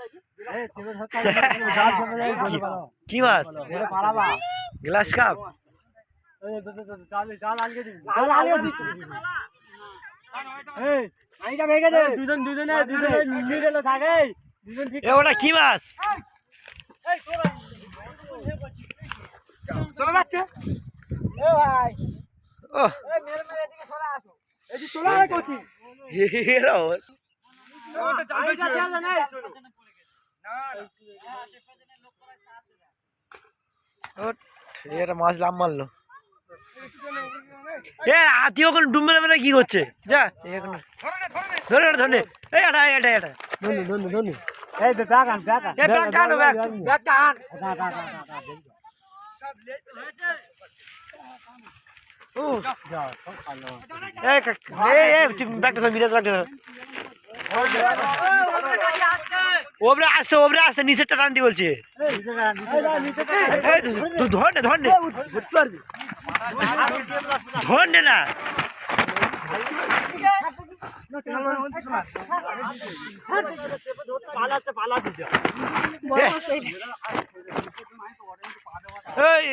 কি মাছ? Glass cup? ওটা কি মাছ? চলে যাচ্ছে? এ ভাই। ও। এই মেরে মেরে এদিকে সরা আসো। এই যে চলে আয় কোচি এর এটা মাছ লাভ মারলো। এ হাতি ওখানে ডুব মেরে কি করছে? যা এখন ধরে ধরে এই এটা এটা এটা। ধনু ধনু ধনু এই তো এ ও সব এই কাক- এই এই ব্যাগটা সব বিরাজ ব্যাগটা ওবরে আসতে ওবরে আসতে নিচেরটা টানতে বলছে এই নিচে এই তুই- ধর নে ধর নে ধর নে না এই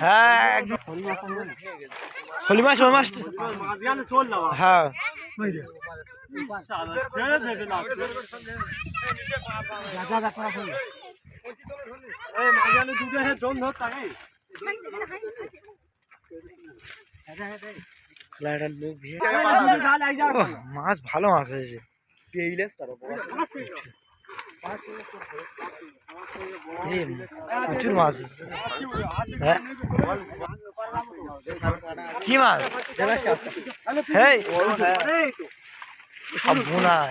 হ্যাঁ হলি মাছ মাছ হ্যাঁ দুটো হে জন ধর তাকে ওহ, মাছ ভালো মাছ হয়েছে। প্রচুর মাছ হয়েছে। হ্যাঁ। কি মাছ? সব বোনার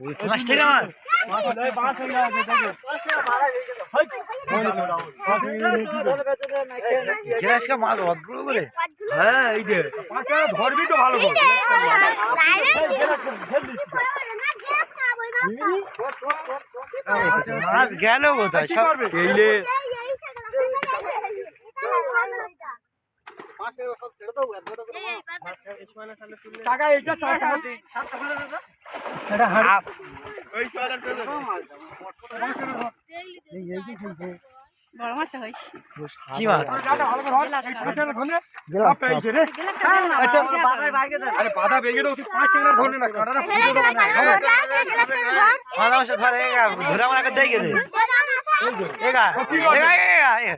ওই পাঁচ টাকা মাছ। গ্রাসকা মাছ অদ্ভুত করে। হ্যাঁ এই যে ধরবি তো ভালো করে মাছ গেল কোথায় সব এইলে টাকা এইটা টাকা আপ- বড় মাছটা হয়েছে কি মাছ আরে বাধা বেগে দাও তুই পাঁচ টাকা ধরে না কাটাটা মাথা মাসে ধরে ধরে আমার আগে দেখে এগা এগা এগা এগা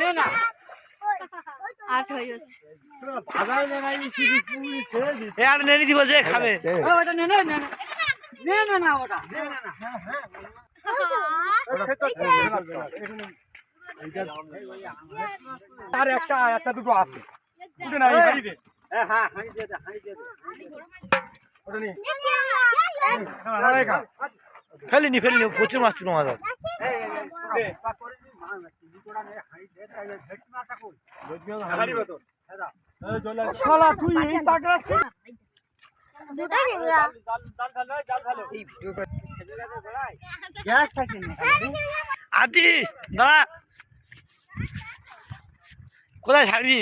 নে না আট হয়ে গেছে বাজারে নে নাই সিধি পুরি ছেড়ে দিস এ আর নেনি দিব যে খাবে ওটা নে নে নে নে নে না ওটা আর একটা একটা দুটো আছে দুটো নাই হাঁড়ি দে হ্যাঁ হ্যাঁ হাঁড়ি দে হাঁড়ি দে ওটা নে ফেলিনি ফেলিনি প্রচুর মাছ ছিল মাছ আছে। শালা তুই এই না আদি দাঁড়া। কোথায় ছাড়বি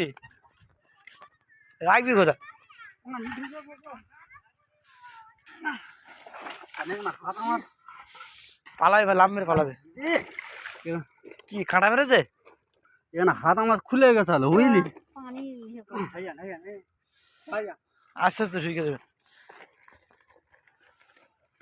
রাখবি কোথায়? পালাবে বা লাভ মেরে পালাবে। কি কাঁটা মেরেছে? এখানে হাত আমার খুলে গেছে বুঝলি? আস্তে আস্তে শুয়ে দেবে